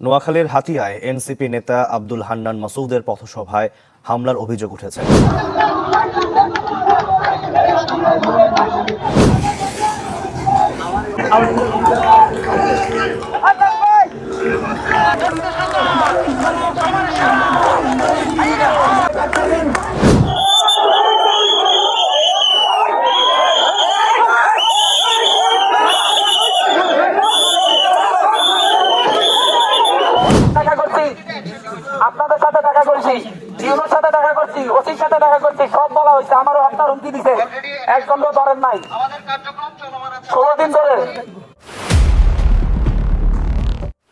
নোয়াখালীর হাতিয়ায় এনসিপি নেতা আব্দুল হান্নান মাসুদের পথসভায় হামলার অভিযোগ উঠেছে। আপনাদের সাথে দেখা করছি ইউনোর সাথে দেখা করছি, ওসির সাথে দেখা করছি, সব বলা হয়েছে, আমারও হত্যার হুমকি দিছে একজন ধরেন নাই। ষোলো দিন ধরে।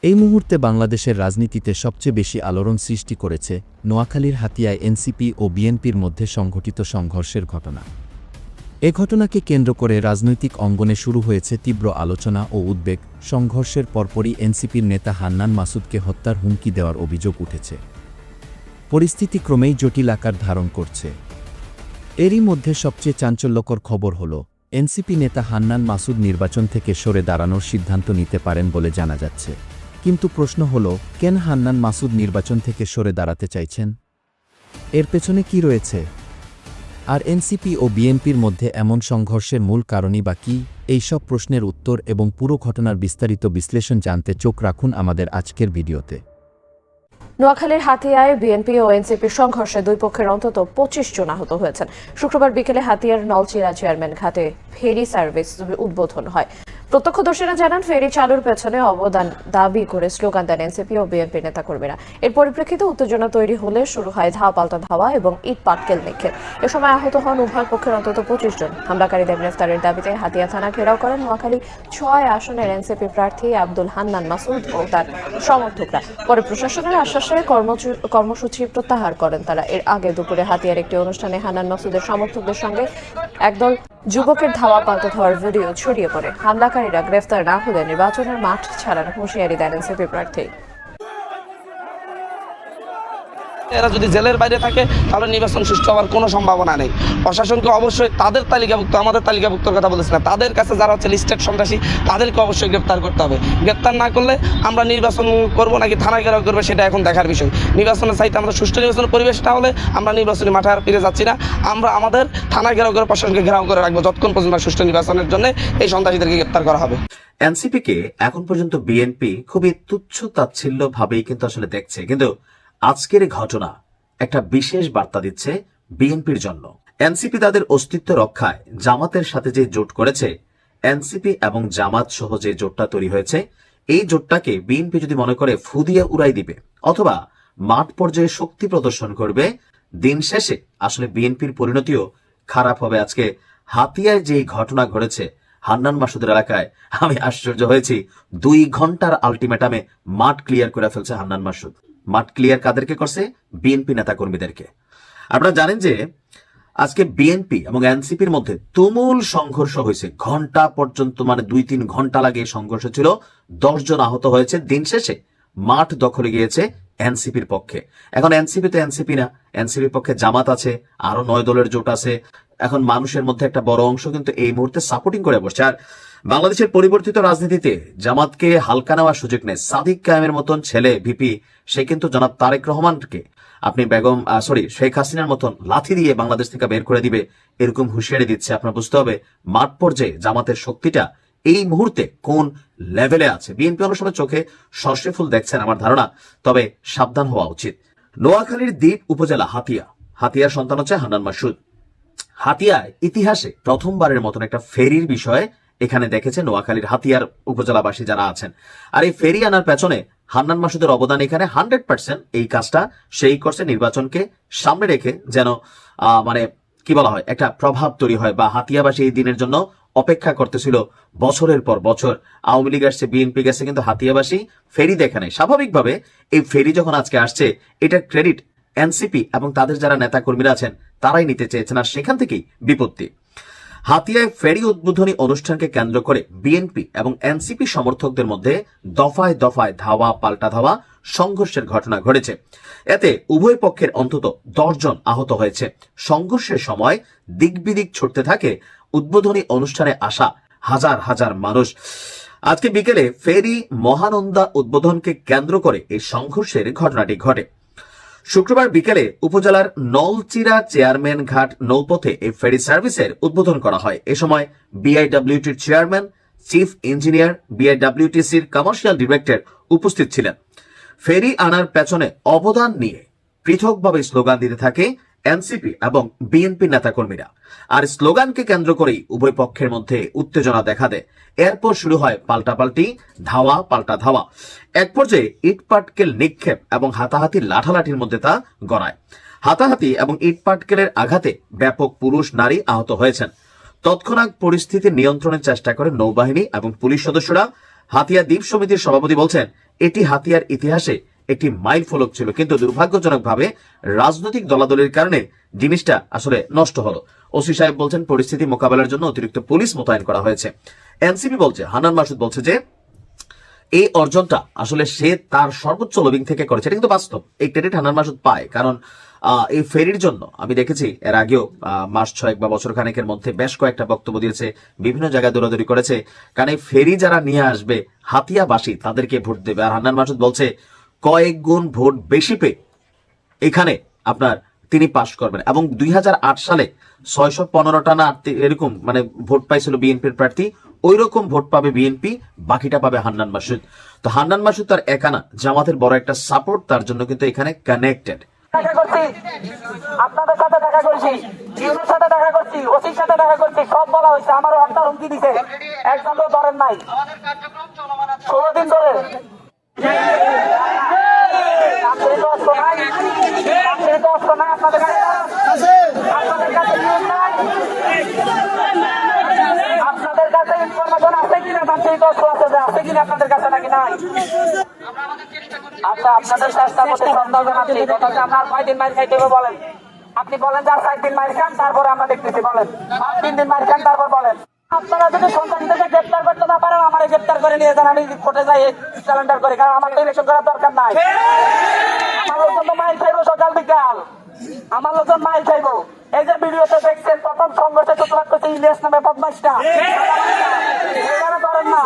এই মুহূর্তে বাংলাদেশের রাজনীতিতে সবচেয়ে বেশি আলোড়ন সৃষ্টি করেছে নোয়াখালীর হাতিয়ায় এনসিপি ও বিএনপির মধ্যে সংঘটিত সংঘর্ষের ঘটনা। এ ঘটনাকে কেন্দ্র করে রাজনৈতিক অঙ্গনে শুরু হয়েছে তীব্র আলোচনা ও উদ্বেগ। সংঘর্ষের পরপরই এনসিপির নেতা হান্নান মাসুদকে হত্যার হুমকি দেওয়ার অভিযোগ উঠেছে। পরিস্থিতি ক্রমেই জটিল আকার ধারণ করছে। এরই মধ্যে সবচেয়ে চাঞ্চল্যকর খবর হল, এনসিপি নেতা হান্নান মাসুদ নির্বাচন থেকে সরে দাঁড়ানোর সিদ্ধান্ত নিতে পারেন বলে জানা যাচ্ছে। কিন্তু প্রশ্ন হল, কেন হান্নান মাসুদ নির্বাচন থেকে সরে দাঁড়াতে চাইছেন? এর পেছনে কি রয়েছে? আর এনসিপি ও বিএনপির মধ্যে এমন সংঘর্ষের মূল কারণই বা কী? এইসব প্রশ্নের উত্তর এবং পুরো ঘটনার বিস্তারিত বিশ্লেষণ জানতে চোখ রাখুন আমাদের আজকের ভিডিওতে। নোয়াখালীর হাতিয়ায় বিএনপি ও এনসিপির সংঘর্ষে দুই পক্ষের অন্তত পঁচিশ জন আহত হয়েছেন। শুক্রবার বিকেলে হাতিয়ার নলচিরা চেয়ারম্যান ঘাটে ফেরি সার্ভিস উদ্বোধন হয়। প্রত্যক্ষদর্শীরা জানান, ফেরি চালুর পেছনে অবদান দাবি করে স্লোগান দেন এনসিপি ও বিএনপি নেতা কর্মীরা এর পরিপ্রেক্ষিতে উত্তেজনা তৈরি হলে শুরু হয় ধাওয়া পাল্টা ধাওয়া এবং ইট পাটকেল নিক্ষেপ। এ সময় আহত হন উভয় পক্ষের অন্তত পঁচিশ জন। হামলাকারীদের গ্রেফতারের দাবিতে হাতিয়া থানা ঘেরাও করেন নোয়াখালী ছয় আসনের এনসিপি প্রার্থী আব্দুল হান্নান মাসুদ ও তার সমর্থকরা। পরে প্রশাসনের আশ্বাসে কর্মসূচি প্রত্যাহার করেন তারা। এর আগে দুপুরে হাতিয়ার একটি অনুষ্ঠানে হান্নান মাসুদের সমর্থকদের সঙ্গে একদল যুবকের ধাওয়া পাল্টা ধাওয়ার ভিডিও ছড়িয়ে পড়ে। হামলাকারীরা গ্রেফতার না হলে নির্বাচনের মাঠ ছাড়ার হুঁশিয়ারি দেন এনসিপি প্রার্থী। এরা যদি জেলের বাইরে থাকে, তাহলে নির্বাচন সুষ্ঠু হওয়ার কোনো সম্ভাবনা নেই। প্রশাসনকে অবশ্যই তাদের তালিকাভুক্ত, আমাদের তালিকাভুক্তর কথা বলেছি না। তাদের কাছে যারা হচ্ছে লিস্টেড সন্ত্রাসী, তাদেরকে অবশ্যই গ্রেপ্তার করতে হবে। গ্রেপ্তার না করলে আমরা নির্বাচন করব নাকি থানা ঘেরাও করবে, সেটা এখন দেখার বিষয়। নির্বাচনের চাইতে আমরা সুষ্ঠু নির্বাচনের পরিবেশটা হলে আমরা নির্বাচনী মাঠে আর ফিরে যাচ্ছি না। আমরা আমাদের থানা ঘেরাও করে, প্রশাসনকে ঘেরাও করে রাখব যতক্ষণ পর্যন্ত সুষ্ঠু নির্বাচনের জন্য এই সন্ত্রাসীদেরকে গ্রেপ্তার করা হবে। এনসিপিকে এখন পর্যন্ত বিএনপি খুবই তুচ্ছ তাচ্ছিল্য ভাবেই কিন্তু আসলে দেখছে। কিন্তু আজকের ঘটনা একটা বিশেষ বার্তা দিচ্ছে বিএনপির জন্য। এনসিপি তাদের অস্তিত্ব রক্ষায় জামাতের সাথে যে জোট করেছে, এনসিপি এবং জামাত সহ যে জোটটা তৈরি হয়েছে, এই জোটটাকে বিএনপি যদি মনে করে ফুদিয়ে উড়াই দিবে অথবা মাঠ পর্যায়ে শক্তি প্রদর্শন করবে, দিন শেষে আসলে বিএনপির পরিণতিও খারাপ হবে। আজকে হাতিয়ায় যে ঘটনা ঘটেছে হান্নান মাসুদের এলাকায়, আমি আশ্চর্য হয়েছি। দুই ঘণ্টার আলটিমেটামে মাঠ ক্লিয়ার করে ফেলছে হান্নান মাসুদ। মাঠ ক্লিয়ার কাদেরকে করছে? বিএনপি নেতা কর্মীদেরকে আপনারা জানেন যে আজকে বিএনপি এবং এনসিপির মধ্যে তুমুল সংঘর্ষ হয়েছে। ঘণ্টা পর্যন্ত মানে দুই তিন ঘণ্টা লাগে সংঘর্ষ ছিল। দশ জন আহত হয়েছে। দিন শেষে মাঠ দখলে গিয়েছে এনসিপির পক্ষে। এখন এনসিপি তো এনসিপি না। এনসিপির পক্ষে জামাত আছে, আরও নয় দলের জোট আছে। এখন মানুষের মধ্যে একটা বড় অংশ কিন্তু এই মুহূর্তে সাপোর্টিং করে বসছে। আর বাংলাদেশের পরিবর্তিত রাজনীতিতে জামাতকে হালকা নেওয়ার সুযোগ নেই। সাদিক কায়েমের মতন ছেলে ভিপি, সে কিন্তু জনাব তারেক রহমানকে আপনি বেগম সরি শেখ হাসিনার মতন লাথি দিয়ে বাংলাদেশ থেকে বের করে দিবে, এরকম হুঁশিয়ারি দিচ্ছে আপনার বুঝতে হবে। মাঠ পর্যায়ে জামাতের শক্তিটা এই মুহূর্তে কোন লেভেলে আছে? বিএনপি অনেক চোখে সর্ষে ফুল দেখছেন আমার ধারণা, তবে সাবধান হওয়া উচিত। নোয়াখালীর দ্বীপ উপজেলা হাতিয়া। হাতিয়ার সন্তান হচ্ছে হান্নান মাসুদ। হাতিয়ায় ইতিহাসে প্রথমবারের মতন একটা ফেরির বিষয়ে এখানে দেখেছে নোয়াখালীর হাতিয়ার উপজেলাবাসী যারা আছেন। আর এই ফেরি আনার পেছনে হান্নান মাসুদের অবদান এখানে হান্ড্রেড পার্সেন্ট এই কাজটা সেই করছে নির্বাচনকে সামনে রেখে যেন মানে কি বলা হয়, একটা প্রভাব তৈরি হয় বা হাতিয়াবাসী এই দিনের জন্য অপেক্ষা করতেছিল বছরের পর বছর। আওয়ামী লীগ আসছে, বিএনপি গেছে, কিন্তু হাতিয়াবাসী ফেরি দেখে নেই। স্বাভাবিকভাবে এই ফেরি যখন আজকে আসছে, এটার ক্রেডিট এনসিপি এবং তাদের যারা নেতা কর্মীরা আছেন তারাই নিতে চেয়েছেন আর সেখান থেকেই বিপত্তি। হাতিয়ায় ফেরি উদ্বোধনী অনুষ্ঠানকে কেন্দ্র করে বিএনপি এবং এনসিপি সমর্থকদের মধ্যে দফায় দফায় ধাওয়া, পাল্টা ধাওয়া, সংঘর্ষের ঘটনা ঘটেছে। এতে উভয় পক্ষের অন্তত দশজন আহত হয়েছে। সংঘর্ষের সময় দিকবিদিক ছুটতে থাকে উদ্বোধনী অনুষ্ঠানে আসা হাজার হাজার মানুষ। আজকে বিকেলে ফেরি মহানন্দা উদ্বোধনকে কেন্দ্র করে এই সংঘর্ষের ঘটনাটি ঘটে। শুক্রবার বিকেলে উপজেলার নলচিরা চেয়ারম্যান ঘাট নৌপথে এই ফেরি সার্ভিসের উদ্বোধন করা হয়। এ সময় বিআইডব্লিউটির চেয়ারম্যান, চিফ ইঞ্জিনিয়ার, বিআইডব্লিউটিসির কমার্শিয়াল ডিরেক্টর উপস্থিত ছিলেন। ফেরি আনার পেছনে অবদান নিয়ে পৃথকভাবে স্লোগান দিতে থাকে এনসিপি এবং বিএনপি নেতাকর্মীরা। আর স্লোগানকে কেন্দ্র করেই উভয় পক্ষের মধ্যে উত্তেজনা দেখা দেয়। এরপর শুরু হয় পাল্টাপাল্টি, ধাওয়া, পাল্টা ধাওয়া। এক পর্যায়ে ইটপাটকেল নিক্ষেপ এবং হাতাহাতি লাঠালাঠির মধ্যে তা গড়ায়। হাতাহাতি এবং ইটপাটকেলের আঘাতে ব্যাপক পুরুষ, নারী আহত হয়েছেন। তৎক্ষণাৎ পরিস্থিতি নিয়ন্ত্রণের চেষ্টা করে নৌবাহিনী এবং পুলিশ সদস্যরা হাতিয়া দ্বীপ সমিতির সভাপতি বলছেন, এটি হাতিয়ার ইতিহাসে একটি মাইল ফলক ছিল। কিন্তু দুর্ভাগ্যজনকভাবে রাজনৈতিক দলাদলির কারণে জিনিসটা আসলে নষ্ট হলো। ওসি সাহেব বলছেন, পরিস্থিতি মোকাবেলার জন্য অতিরিক্ত পুলিশ মোতায়েন করা হয়েছে। এনসিপি বলছে, হানান মাসুদ বলছে যে, এই অর্জনটা আসলে সে তার সর্বোচ্চ লবিং থেকে করেছে। এটা কিন্তু বাস্তব। এই ক্রেডিট হানান মাসুদ পায়। কারণ এই ফেরির জন্য, আমি দেখেছি, এর আগেও মাস ছয়েক বা বছর খানেকের মধ্যে বেশ কয়েকটা বক্তব্য দিয়েছে, বিভিন্ন জায়গায় দৌড়াদৌড়ি করেছে। কারণ এই ফেরি যারা নিয়ে আসবে হাতিয়াবাসী তাদেরকে ভোট দেবে। আর হান্নান মাসুদ বলছে কয়েক গুণ ভোট বেশি পেয়ে এখানে আপনার তিনি পাশ করবেন। এবং দুই হাজার আট সালে ছয়শো পনেরোটা না এরকম মানে ভোট পাইছিল বিএনপির প্রার্থী ওই রকম ভোট পাবে বিএনপি, বাকিটা পাবে হান্নান মাসুদ। তো হান্নান মাসুদ তার একানা জামাতের বড় একটা সাপোর্ট তার জন্য কিন্তু এখানে কানেক্টেড দেখা ধরে রাত্রে তো অস্ত্র নাই রাত্রে তো অস্ত্র নাই আপনাদের কাছে আপনাদের কাছে নিউজ নাই আপনাদের কাছে ইনফরমেশন আছে আচ্ছা আপনার যদি সন্তানদেরকে গ্রেপ্তার করতে না পারেন, আমার গ্রেপ্তার করে নিয়ে যান, আমি কোর্টে যাই ক্যালেন্ডার করি, কারণ আমার তো ইলেকশন করার দরকার নাই। আমার মাইল খাইবো সকাল বিকাল। আমার লোকজন মাইল খাইবো। এই যে ভিডিওতে দেখছেন প্রথম সংঘর্ষে চতুর্থ করছে ইলিয়াস নামে করেন না।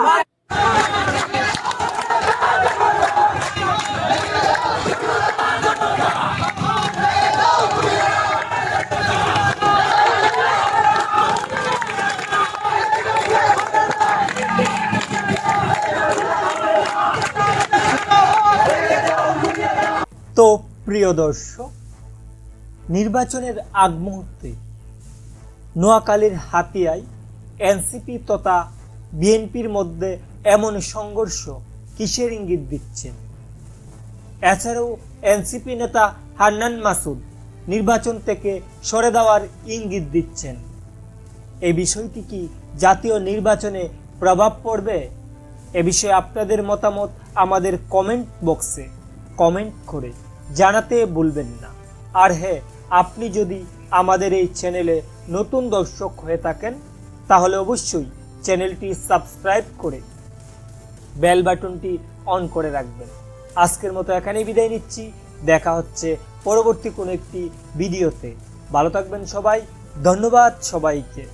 তো প্রিয় দর্শক নির্বাচনের আগ মুহূর্তে নোয়াখালীর হাতিয়ায় এনসিপি তথা বিএনপির মধ্যে এমন সংঘর্ষ কিসের ইঙ্গিত দিচ্ছেন এছাড়াও এনসিপি নেতা হান্নান মাসুদ নির্বাচন থেকে সরে দেওয়ার ইঙ্গিত দিচ্ছেন। এ বিষয়টি কি জাতীয় নির্বাচনে প্রভাব পড়বে? এ বিষয়ে আপনাদের মতামত আমাদের কমেন্ট বক্সে কমেন্ট করে জানাতে ভুলবেন না। আর হ্যাঁ আপনি যদি আমাদের এই চ্যানেলে নতুন দর্শক হয়ে থাকেন, তাহলে অবশ্যই চ্যানেলটি সাবস্ক্রাইব করে বেল বাটনটি অন করে রাখবেন। আজকের মতো এখানেই বিদায় নিচ্ছি। দেখা হচ্ছে পরবর্তী কোনো একটি ভিডিওতে। ভালো থাকবেন সবাই। ধন্যবাদ সবাইকে।